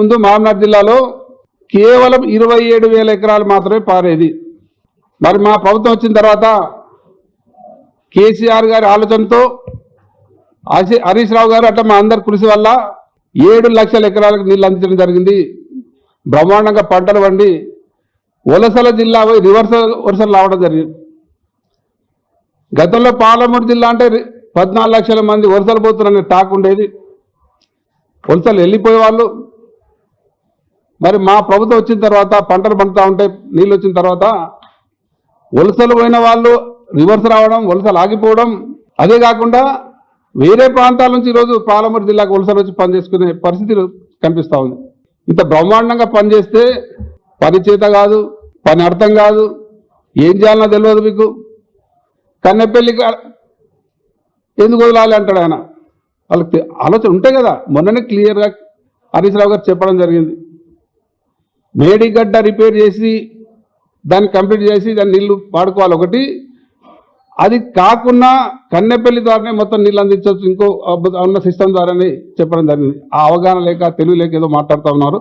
ముందు మహబూబ్నగర్ జిల్లాలో కేవలం ఇరవై ఏడు వేల ఎకరాలు మాత్రమే పారేది. మరి మా ప్రభుత్వం వచ్చిన తర్వాత కేసీఆర్ గారి ఆలోచనతో హసి- హరీష్ రావు గారు అట్లా మా అందరి కృషి వల్ల ఏడు లక్షల ఎకరాలకు నీళ్ళు అందించడం జరిగింది. బ్రహ్మాండంగా పంటలు వండి వలసల జిల్లా పోయి రివర్స్ వరుసలు రావడం జరిగింది. గతంలో పాలమూరు జిల్లా అంటే రి- పద్నాలుగు లక్షల మంది వలసలు పోతున్నారనే టాక్ ఉండేది. వలసలు వెళ్ళిపోయే వాళ్ళు మరి మా ప్రభుత్వం వచ్చిన తర్వాత పంటలు పండుతూ ఉంటే నీళ్ళు వచ్చిన తర్వాత వలసలు పోయిన వాళ్ళు రివర్స్ రావడం వలసలు ఆగిపోవడం. అదే కాకుండా వేరే ప్రాంతాల నుంచి ఈరోజు పాలమూరు జిల్లాకు వలసలు వచ్చి పనిచేసుకునే పరిస్థితి కనిపిస్తూ ఉంది. ఇంత బ్రహ్మాండంగా పనిచేస్తే పని చేత కాదు పని అర్థం కాదు. ఏం చేయాలన్నా తెలియదు మీకు. కన్నెపల్లి ఎందుకు వదలాలి అంటాడు ఆయన? వాళ్ళకి ఆలోచన ఉంటాయి కదా మొన్ననే క్లియర్గా హరీష్ రావు గారు చెప్పడం జరిగింది. మేడిగడ్డ రిపేర్ చేసి దాన్ని కంప్లీట్ చేసి దాన్ని నీళ్ళు వాడుకోవాలి ఒకటి. అది కాకుండా కన్నెపల్లి ద్వారానే మొత్తం నీళ్ళు అందించవచ్చు. ఇంకో ఉన్న సిస్టమ్ ద్వారానే చెప్పడం జరిగింది. ఆ అవగాహన లేక తెలివి లేక ఏదో మాట్లాడుతూ ఉన్నారు.